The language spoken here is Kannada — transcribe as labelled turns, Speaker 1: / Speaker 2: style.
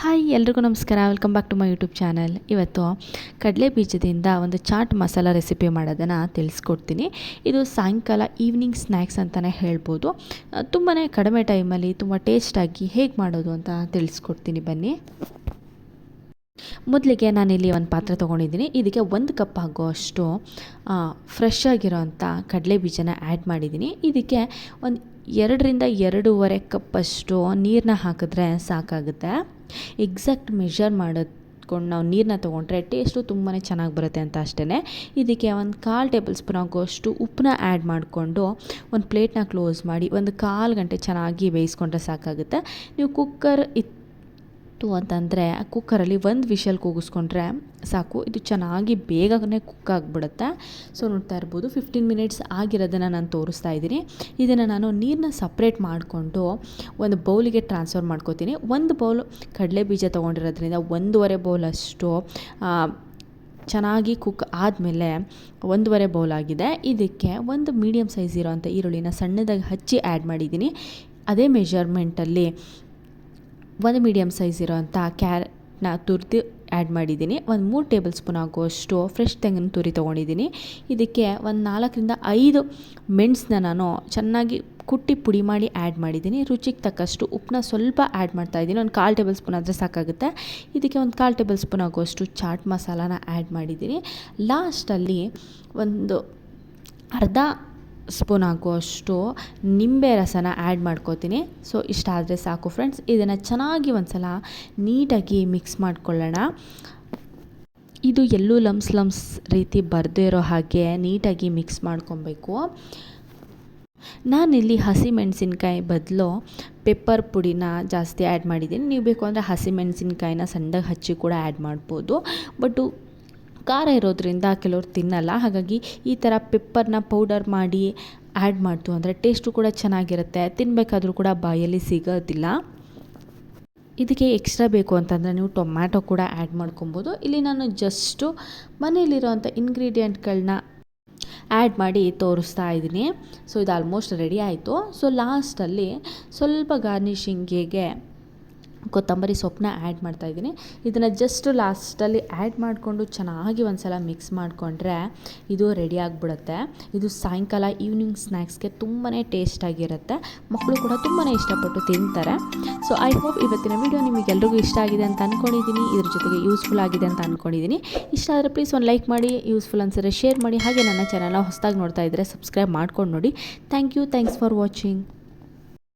Speaker 1: ಹಾಯ್, ಎಲ್ರಿಗೂ ನಮಸ್ಕಾರ. Welcome back to my YouTube channel ಇವತ್ತು ಕಡಲೆ ಬೀಜದಿಂದ ಒಂದು ಚಾಟ್ ಮಸಾಲ ರೆಸಿಪಿ ಮಾಡೋದನ್ನು ತಿಳಿಸ್ಕೊಡ್ತೀನಿ. ಇದು ಸಾಯಂಕಾಲ ಈವ್ನಿಂಗ್ ಸ್ನ್ಯಾಕ್ಸ್ ಅಂತಲೇ ಹೇಳ್ಬೋದು. ತುಂಬಾ ಕಡಿಮೆ ಟೈಮಲ್ಲಿ ತುಂಬ ಟೇಸ್ಟಾಗಿ ಹೇಗೆ ಮಾಡೋದು ಅಂತ ತಿಳಿಸ್ಕೊಡ್ತೀನಿ ಬನ್ನಿ. ಮೊದಲಿಗೆ ನಾನಿಲ್ಲಿ ಒಂದು ಪಾತ್ರೆ ತೊಗೊಂಡಿದ್ದೀನಿ. ಇದಕ್ಕೆ ಒಂದು ಕಪ್ ಆಗೋಷ್ಟು ಫ್ರೆಶ್ ಆಗಿರೋಂಥ ಕಡಲೆ ಬೀಜನ ಆ್ಯಡ್ ಮಾಡಿದ್ದೀನಿ. ಇದಕ್ಕೆ ಒಂದು ಎರಡರಿಂದ ಎರಡೂವರೆ ಕಪ್ಪಷ್ಟು ನೀರನ್ನ ಹಾಕಿದ್ರೆ ಸಾಕಾಗುತ್ತೆ. ಎಕ್ಸಾಕ್ಟ್ ಮೆಷರ್ ಮಾಡೋದ್ಕೊಂಡು ನಾವು ನೀರನ್ನ ತೊಗೊಂಡ್ರೆ ಟೇಸ್ಟು ತುಂಬಾ ಚೆನ್ನಾಗಿ ಬರುತ್ತೆ ಅಂತ ಅಷ್ಟೇ ಇದಕ್ಕೆ ಒಂದು ಕಾಲು ಟೇಬಲ್ ಸ್ಪೂನ್ ಆಗೋಷ್ಟು ಉಪ್ಪನ್ನ ಆ್ಯಡ್ ಮಾಡಿಕೊಂಡು ಒಂದು ಪ್ಲೇಟ್ನ ಕ್ಲೋಸ್ ಮಾಡಿ ಒಂದು ಕಾಲು ಗಂಟೆ ಚೆನ್ನಾಗಿ ಬೇಯಿಸ್ಕೊಂಡ್ರೆ ಸಾಕಾಗುತ್ತೆ. ನೀವು ಕುಕ್ಕರ್ ಇತ್ತು ಅಂತಂದರೆ ಕುಕ್ಕರಲ್ಲಿ ಒಂದು ವಿಷಲ್ ಕೂಗಿಸ್ಕೊಂಡ್ರೆ ಸಾಕು, ಇದು ಚೆನ್ನಾಗಿ ಬೇಗನೆ ಕುಕ್ ಆಗಿಬಿಡುತ್ತೆ. ಸೊ ನೋಡ್ತಾ ಇರ್ಬೋದು ಫಿಫ್ಟೀನ್ ಮಿನಿಟ್ಸ್ ಆಗಿರೋದನ್ನು ನಾನು ತೋರಿಸ್ತಾ ಇದ್ದೀನಿ. ಇದನ್ನು ನಾನು ನೀರನ್ನ ಸಪ್ರೇಟ್ ಮಾಡಿಕೊಂಡು ಒಂದು ಬೌಲಿಗೆ ಟ್ರಾನ್ಸ್ಫರ್ ಮಾಡ್ಕೋತೀನಿ. ಒಂದು ಬೌಲ್ ಕಡಲೆ ಬೀಜ ತೊಗೊಂಡಿರೋದ್ರಿಂದ ಒಂದೂವರೆ ಬೌಲಷ್ಟು ಚೆನ್ನಾಗಿ ಕುಕ್ ಆದಮೇಲೆ ಒಂದೂವರೆ ಬೌಲ್ ಆಗಿದೆ. ಇದಕ್ಕೆ ಒಂದು ಮೀಡಿಯಮ್ ಸೈಜ್ ಇರೋವಂಥ ಈರುಳ್ಳಿನ ಸಣ್ಣದಾಗಿ ಹಚ್ಚಿ ಆ್ಯಡ್ ಮಾಡಿದ್ದೀನಿ. ಅದೇ ಮೆಷರ್ಮೆಂಟಲ್ಲಿ ಒಂದು ಮೀಡಿಯಮ್ ಸೈಜ್ ಇರೋವಂಥ ಕ್ಯಾರೆಟ್ನ ತುರಿದು ಆ್ಯಡ್ ಮಾಡಿದ್ದೀನಿ. ಒಂದು ಮೂರು ಟೇಬಲ್ ಸ್ಪೂನ್ ಆಗುವಷ್ಟು ಫ್ರೆಶ್ ತೆಂಗಿನ ತುರಿ ತೊಗೊಂಡಿದ್ದೀನಿ. ಇದಕ್ಕೆ ಒಂದು ನಾಲ್ಕರಿಂದ ಐದು ಮೆಣಸನ್ನ ನಾನು ಚೆನ್ನಾಗಿ ಕುಟ್ಟಿ ಪುಡಿ ಮಾಡಿ ಆ್ಯಡ್ ಮಾಡಿದ್ದೀನಿ. ರುಚಿಗೆ ತಕ್ಕಷ್ಟು ಉಪ್ಪನ್ನ ಸ್ವಲ್ಪ ಆ್ಯಡ್ ಮಾಡ್ತಾಯಿದ್ದೀನಿ ಒಂದು ಕಾಲು ಟೇಬಲ್ ಸ್ಪೂನ್ ಆದರೆ ಸಾಕಾಗುತ್ತೆ. ಇದಕ್ಕೆ ಒಂದು ಕಾಲು ಟೇಬಲ್ ಸ್ಪೂನ್ ಆಗುವಷ್ಟು ಚಾಟ್ ಮಸಾಲಾನ ಆ್ಯಡ್ ಮಾಡಿದ್ದೀನಿ. ಲಾಸ್ಟಲ್ಲಿ ಒಂದು ಅರ್ಧ ಸ್ಪೂನ್ ಆಗುವಷ್ಟು ನಿಂಬೆ ರಸನ ಆ್ಯಡ್ ಮಾಡ್ಕೋತೀನಿ. ಸೊ ಇಷ್ಟ ಆದರೆ ಸಾಕು ಫ್ರೆಂಡ್ಸ್ ಇದನ್ನು ಚೆನ್ನಾಗಿ ಒಂದು ಸಲ ನೀಟಾಗಿ ಮಿಕ್ಸ್ ಮಾಡ್ಕೊಳ್ಳೋಣ. ಇದು ಎಲ್ಲೂ ಲಮ್ಸ್ ಲಮ್ಸ್ ರೀತಿ ಬರದೇ ಇರೋ ಹಾಗೆ ನೀಟಾಗಿ ಮಿಕ್ಸ್ ಮಾಡ್ಕೊಬೇಕು. ನಾನಿಲ್ಲಿ ಹಸಿಮೆಣಸಿನ್ಕಾಯಿ ಬದಲು ಪೆಪ್ಪರ್ ಪುಡಿನ ಜಾಸ್ತಿ ಆ್ಯಡ್ ಮಾಡಿದ್ದೀನಿ. ನೀವು ಬೇಕು ಅಂದರೆ ಹಸಿಮೆಣಸಿನ್ಕಾಯಿನ ಸಣ್ಣಗೆ ಹಚ್ಚಿ ಕೂಡ ಆ್ಯಡ್ ಮಾಡ್ಬೋದು. ಬಟ್ಟು ಖಾರ ಇರೋದ್ರಿಂದ ಕೆಲವರು ತಿನ್ನಲ್ಲ. ಹಾಗಾಗಿ ಈ ಥರ ಪೆಪ್ಪರ್ನ ಪೌಡರ್ ಮಾಡಿ ಆ್ಯಡ್ ಮಾಡ್ತು ಅಂದರೆ ಟೇಸ್ಟು ಕೂಡ ಚೆನ್ನಾಗಿರುತ್ತೆ. ತಿನ್ನಬೇಕಾದ್ರೂ ಕೂಡ ಬಾಯಲ್ಲಿ ಸಿಗೋದಿಲ್ಲ. ಇದಕ್ಕೆ ಎಕ್ಸ್ಟ್ರಾ ಬೇಕು ಅಂತಂದರೆ ನೀವು ಟೊಮ್ಯಾಟೊ ಕೂಡ ಆ್ಯಡ್ ಮಾಡ್ಕೊಬೋದು. ಇಲ್ಲಿ ನಾನು ಜಸ್ಟು ಮನೇಲಿರೋವಂಥ ಇಂಗ್ರೀಡಿಯೆಂಟ್ಗಳನ್ನ ಆ್ಯಡ್ ಮಾಡಿ ತೋರಿಸ್ತಾ ಇದ್ದೀನಿ. ಸೊ ಇದು ಆಲ್ಮೋಸ್ಟ್ ರೆಡಿ ಆಯಿತು. ಸೊ ಲಾಸ್ಟಲ್ಲಿ ಸ್ವಲ್ಪ ಗಾರ್ನಿಷಿಂಗಿಗೆ ಕೊತ್ತಂಬರಿ ಸೊಪ್ಪನ್ನ ಆ್ಯಡ್ ಮಾಡ್ತಾಯಿದ್ದೀನಿ ಇದನ್ನು ಜಸ್ಟ್ ಲಾಸ್ಟಲ್ಲಿ ಆ್ಯಡ್ ಮಾಡಿಕೊಂಡು ಚೆನ್ನಾಗಿ ಒಂದು ಸಲ ಮಿಕ್ಸ್ ಮಾಡಿಕೊಂಡ್ರೆ ಇದು ರೆಡಿ ಆಗಿಬಿಡುತ್ತೆ. ಇದು ಸಾಯಂಕಾಲ ಈವ್ನಿಂಗ್ ಸ್ನ್ಯಾಕ್ಸ್ಗೆ ತುಂಬಾ ಟೇಸ್ಟಾಗಿರುತ್ತೆ ಮಕ್ಕಳು ಕೂಡ ತುಂಬಾ ಇಷ್ಟಪಟ್ಟು ತಿಂತಾರೆ. ಸೊ ಐ ಹೋಪ್ ಇವತ್ತಿನ ವೀಡಿಯೋ ನಿಮಗೆಲ್ರಿಗೂ ಇಷ್ಟ ಆಗಿದೆ ಅಂತ ಅಂದ್ಕೊಂಡಿದ್ದೀನಿ ಇದ್ರ ಜೊತೆಗೆ ಯೂಸ್ಫುಲ್ ಆಗಿದೆ ಅಂತ ಅಂದ್ಕೊಂಡಿದ್ದೀನಿ ಇಷ್ಟ ಆದರೆ ಪ್ಲೀಸ್ ಒಂದು ಲೈಕ್ ಮಾಡಿ ಯೂಸ್ಫುಲ್ ಅನ್ಸಿದ್ರೆ ಶೇರ್ ಮಾಡಿ. ಹಾಗೆ ನನ್ನ ಚಾನಲ್ನ ಹೊಸದಾಗಿ ನೋಡ್ತಾ ಇದ್ದರೆ ಸಬ್ಸ್ಕ್ರೈಬ್ ಮಾಡ್ಕೊಂಡು ನೋಡಿ. Thank you thanks for watching